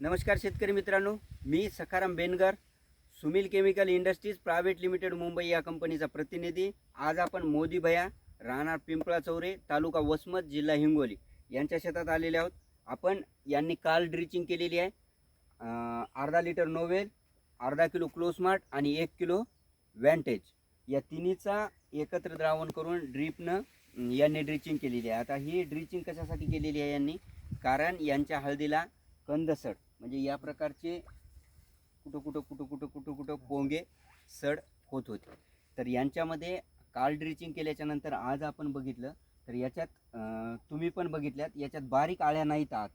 नमस्कार शेतकरी मित्रांनो मी Sakharam Bengar Sumil chemical industries private limited Mumbai या कंपनीचा प्रतिनिधी. आज आपण मोदी भया राहणार पिंपळा चौरे तालुका वसमत जिल्हा हिंगोली यांच्या शेतात आलेले आहोत. आपण यांनी काल ड्रिचिंग केलेली आहे. अर्धा लिटर नोवेल अर्धा किलो क्लोस्मार्ट आणि एक किलो वॅन्टेज या तिन्हीचा एकत्र द्रावण करून ड्रीपनं यांनी ड्रिचिंग केलेली आहे. आता ही ड्रिचिंग कशासाठी केलेली आहे यांनी? कारण यांच्या हळदीला कंदसड म्हणजे या प्रकारचे कुठं कुठं कुठं कुठं कुठं कुठं पोंगे सड होत होते. तर यांच्यामध्ये काल ड्रिचिंग केल्याच्यानंतर आज आपण बघितलं तर याच्यात तुम्ही पण बघितल्यात याच्यात बारीक आळ्या नाहीत आज.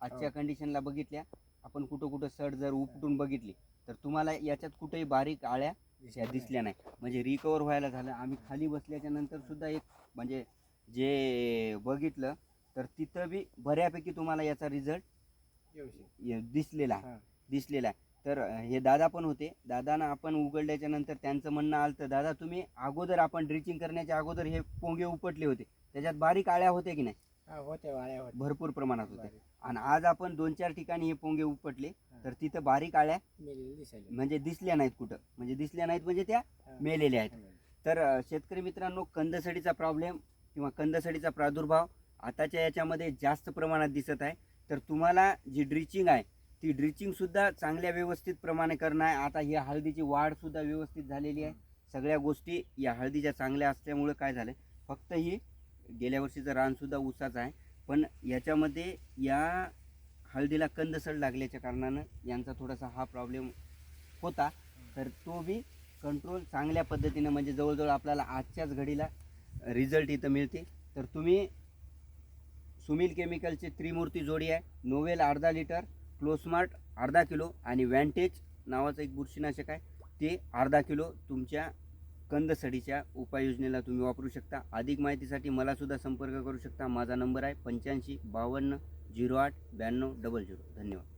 आजच्या कंडिशनला बघितल्या आपण कुठं कुठं सड जर उपटून बघितली तर तुम्हाला याच्यात कुठेही बारीक आळ्या त्या दिसल्या नाही. म्हणजे रिकवर व्हायला झालं. आम्ही खाली बसल्याच्या नंतर सुद्धा एक म्हणजे जे बघितलं तर तिथं बी बऱ्यापैकी तुम्हाला याचा रिझल्ट दिसलेला आहे. दिसलेला आहे. तर हे दादा पण होते. दादानं आपण उघडल्याच्या नंतर त्यांचं म्हणणं आलं तर दादा तुम्ही अगोदर आपण ड्रिचिंग करण्याच्या अगोदर हे पोंगे उपटले होते. त्याच्यात बारीक आळ्या होत्या की नाही? हा होते भरपूर प्रमाणात होते. आणि आज आपण दोन चार ठिकाणी हे पोंगे उपटले तर तिथं बारीक आळ्या म्हणजे दिसल्या नाहीत कुठं. म्हणजे दिसल्या नाहीत म्हणजे त्या. मेलेल्या आहेत. तर शेतकरी मित्रांनो कंदसडीचा प्रॉब्लेम किंवा कंदसडीचा प्रादुर्भाव आताच्या याच्यामध्ये जास्त प्रमाणात दिसत आहे. तर तुम्हाला जी ड्रिचिंग आहे ती ड्रिचिंगसुद्धा चांगल्या व्यवस्थित प्रमाणे करणं आहे आता ही हळदीची वाढसुद्धा व्यवस्थित झालेली आहे. सगळ्या गोष्टी या हळदीच्या चांगल्या असल्यामुळं काय झालं फक्त ही गेल्या वर्षीचं रानसुद्धा ऊसाचं आहे. पण याच्यामध्ये या हळदीला कंदसड लागल्याच्या कारणानं यांचा थोडासा हा प्रॉब्लेम होता. तर तो बी कंट्रोल चांगल्या पद्धतीनं म्हणजे जवळजवळ आपल्याला आजच्याच घडीला रिझल्ट इथं मिळते. तर तुम्ही सुमिल केमिकलची त्रिमूर्ती जोडी आहे. नोवेल अर्धा लिटर क्लोस्मार्ट अर्धा किलो आणि वॅन्टेज नावाचं एक बुरशीनाशक आहे. ते अर्धा किलो तुमच्या कंदसडीच्या उपाययोजनेला तुम्ही वापरू शकता. अधिक माहितीसाठी मलासुद्धा संपर्क करू शकता. माझा नंबर आहे पंच्याऐंशी बावन्न झिरो आठ ब्याण्णव डबल झिरो. धन्यवाद.